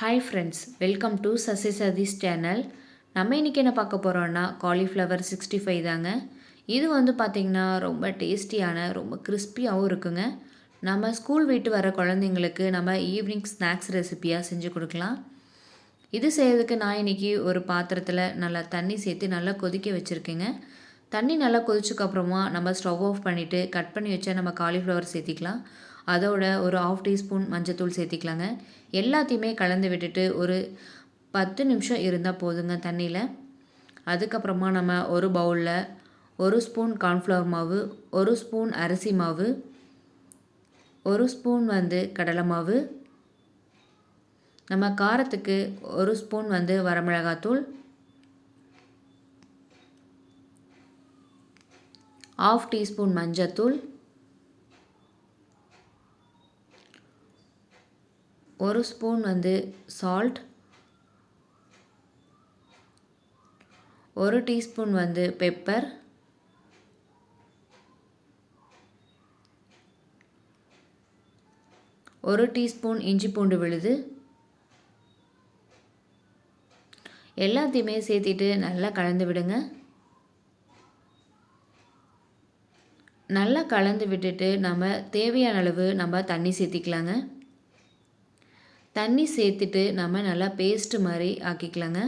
Hi friends welcome to Sasi Satheesh channel நம்ம இன்றைக்கி என்ன பார்க்க போகிறோன்னா காலிஃப்ளவர் சிக்ஸ்டி ஃபைவ் தாங்க. இது வந்து பார்த்திங்கன்னா ரொம்ப டேஸ்டியான ரொம்ப கிறிஸ்பியாகவும் இருக்குங்க. நம்ம ஸ்கூல் விட்டு வர குழந்தைங்களுக்கு நம்ம ஈவினிங் ஸ்நாக்ஸ் ரெசிப்பியாக செஞ்சு கொடுக்கலாம். இது செய்கிறதுக்கு நான் இன்றைக்கி ஒரு பாத்திரத்தில் நல்லா தண்ணி சேர்த்து நல்லா கொதிக்க வச்சுருக்கேங்க. தண்ணி நல்லா கொதிச்சக்கப்புறமா நம்ம ஸ்டவ் ஆஃப் பண்ணிவிட்டு கட் பண்ணி வச்சா நம்ம காலிஃப்ளவர் சேர்த்திக்கலாம். அதோட ஒரு ஆஃப் டீஸ்பூன் மஞ்சத்தூள் சேர்த்திக்கலாங்க. எல்லாத்தையுமே கலந்து விட்டுட்டு ஒரு பத்து நிமிஷம் இருந்தால் போதுங்க தண்ணியில். அதுக்கப்புறமா நம்ம ஒரு பவுலில் ஒரு ஸ்பூன் கார்ன்ஃப்ளவர் மாவு ஒரு ஸ்பூன் அரிசி மாவு ஒரு ஸ்பூன் வந்து கடலை மாவு நம்ம காரத்துக்கு ஒரு ஸ்பூன் வந்து வரமிளகாத்தூள் ஆஃப் டீஸ்பூன் மஞ்சத்தூள் ஒரு ஸ்பூன் வந்து சால்ட் ஒரு டீஸ்பூன் வந்து பெப்பர் ஒரு டீஸ்பூன் இஞ்சி பூண்டு விழுது. எல்லாத்தையுமே சேர்த்திட்டு நல்லா கலந்து விடுங்க. நல்லா கலந்து விட்டுட்டு நம்ம தேவையான அளவு நம்ம தண்ணி சேர்த்திக்கலாங்க. தண்ணி சேர்த்துட்டு நம்ம நல்லா பேஸ்ட்டு மாதிரி ஆக்கிக்கலாங்க.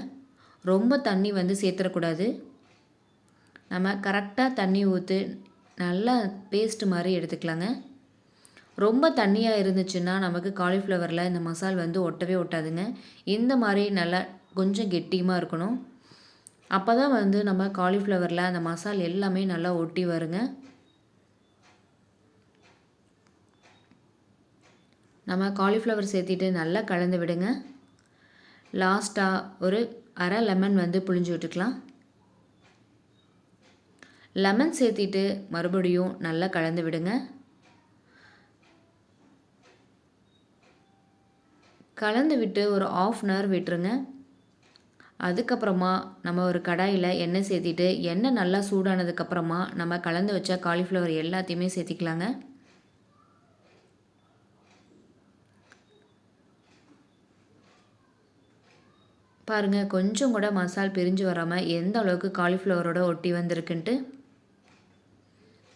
ரொம்ப தண்ணி வந்து சேர்த்துடக்கூடாது நம்ம கரெக்டாக தண்ணி ஊற்று நல்லா பேஸ்ட் மாதிரி எடுத்துக்கலாங்க. ரொம்ப தண்ணியாக இருந்துச்சுன்னா நமக்கு காலிஃப்ளவரில் இந்த மசால் வந்து ஒட்டவே ஒட்டாதுங்க. இந்த மாதிரி நல்லா கொஞ்சம் கெட்டியமாக இருக்கணும். அப்போ தான் வந்து நம்ம காலிஃப்ளவரில் அந்த மசால் எல்லாமே நல்லா ஒட்டி வருங்க. நம்ம காலிஃப்ளவர் சேர்த்திட்டு நல்லா கலந்து விடுங்க. லாஸ்ட்டாக ஒரு அரை லெமன் வந்து புழிஞ்சு விட்டுக்கலாம். லெமன் சேர்த்திட்டு மறுபடியும் நல்லா கலந்து விடுங்க. கலந்து விட்டு ஒரு ஆஃப் அன் ஹவர் விட்டுருங்க. அதுக்கப்புறமா நம்ம ஒரு கடாயில் எண்ணெய் சேர்த்திட்டு எண்ணெய் நல்லா சூடானதுக்கப்புறமா நம்ம கலந்து வச்ச காலிஃப்ளவர் எல்லாத்தையுமே சேர்த்திக்கலாங்க. பாருங்கள் கொஞ்சம் கூட மசால் பிரிஞ்சு வராமல் எந்த அளவுக்கு காலிஃப்ளவரோட ஒட்டி வந்திருக்குன்ட்டு.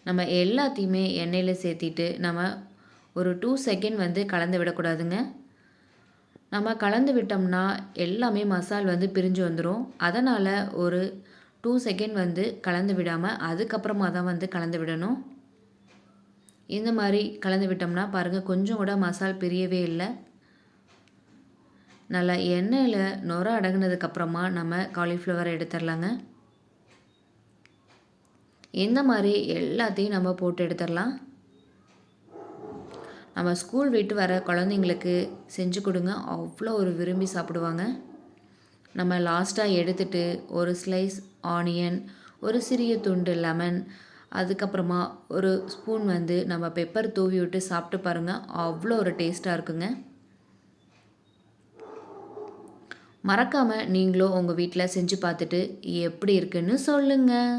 நம்ம எல்லாத்தையுமே எண்ணெயில் சேர்த்திட்டு நம்ம ஒரு டூ செகண்ட் வந்து கலந்து விடக்கூடாதுங்க. நம்ம கலந்து விட்டோம்னா எல்லாமே மசால் வந்து பிரிஞ்சு வந்துடும் அதனால் ஒரு டூ செகண்ட் வந்து கலந்து விடாமல் அதுக்கப்புறமா தான் வந்து கலந்து விடணும். இந்த மாதிரி கலந்து விட்டோம்னா பாருங்கள் கொஞ்சம் கூட மசால் பிரியவே இல்லை. நல்லா எண்ணெயில் நுர அடங்கினதுக்கப்புறமா நம்ம காலிஃப்ளவர் எடுத்துடலாங்க இந்த மாதிரி எல்லாத்தையும் நம்ம போட்டு எடுத்துடலாம் நம்ம ஸ்கூல் விட்டு வர குழந்தைங்களுக்கு செஞ்சு கொடுங்க. அவ்வளோ ஒரு விரும்பி சாப்பிடுவாங்க. நம்ம லாஸ்ட்டாக எடுத்துட்டு ஒரு ஸ்லைஸ் ஆனியன் ஒரு சிறிய துண்டு லெமன் அதுக்கப்புறமா ஒரு ஸ்பூன் வந்து நம்ம பெப்பர் தூவி விட்டு சாப்பிட்டு பாருங்கள் அவ்வளோ ஒரு டேஸ்ட்டாக இருக்குங்க. மறக்காமல் நீங்களும் உங்கள் வீட்டில் செஞ்சு பார்த்துட்டு எப்படி இருக்குன்னு சொல்லுங்கள்